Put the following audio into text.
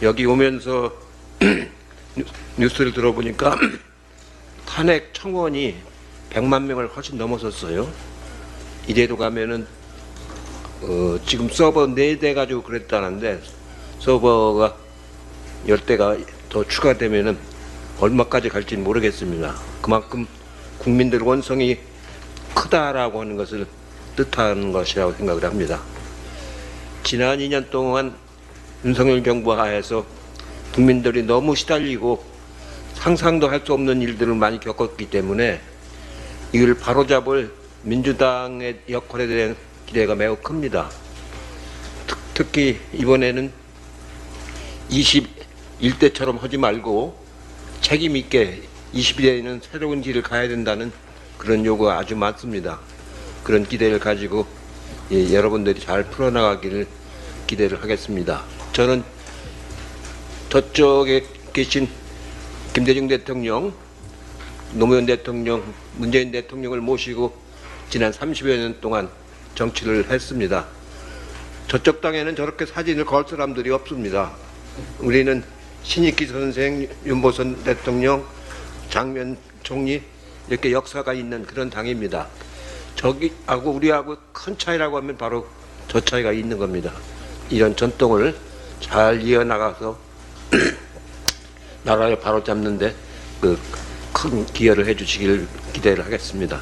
여기 오면서 뉴스를 들어보니까 탄핵 청원이 100만 명을 훨씬 넘어섰어요. 이대로 가면은 어, 지금 서버 4대 가지고 그랬다는데 서버가 10대가 더 추가되면은 얼마까지 갈지 모르겠습니다. 그만큼 국민들 원성이 크다라고 하는 것을 뜻하는 것이라고 생각을 합니다. 지난 2년 동안 윤석열 정부 하에서 국민들이 너무 시달리고 상상도 할 수 없는 일들을 많이 겪었기 때문에 이걸 바로잡을 민주당의 역할에 대한 기대가 매우 큽니다. 특, 특히 이번에는 21대처럼 하지 말고 책임 있게 22대에는 새로운 길을 가야 된다는 그런 요구가 아주 많습니다. 그런 기대를 가지고 예, 여러분들이 잘 풀어나가기를 기대를 하겠습니다. 저는 저쪽에 계신 김대중 대통령, 노무현 대통령, 문재인 대통령을 모시고 지난 30여 년 동안 정치를 했습니다. 저쪽 땅에는 저렇게 사진을 걸 사람들이 없습니다. 우리는 신익기 선생, 윤보선 대통령, 장면 총리 이렇게 역사가 있는 그런 당입니다. 저기하고 우리하고 큰 차이라고 하면 바로 저 차이가 있는 겁니다. 이런 전통을 잘 이어나가서 나라를 바로잡는데 그 큰 기여를 해주시길 기대를 하겠습니다.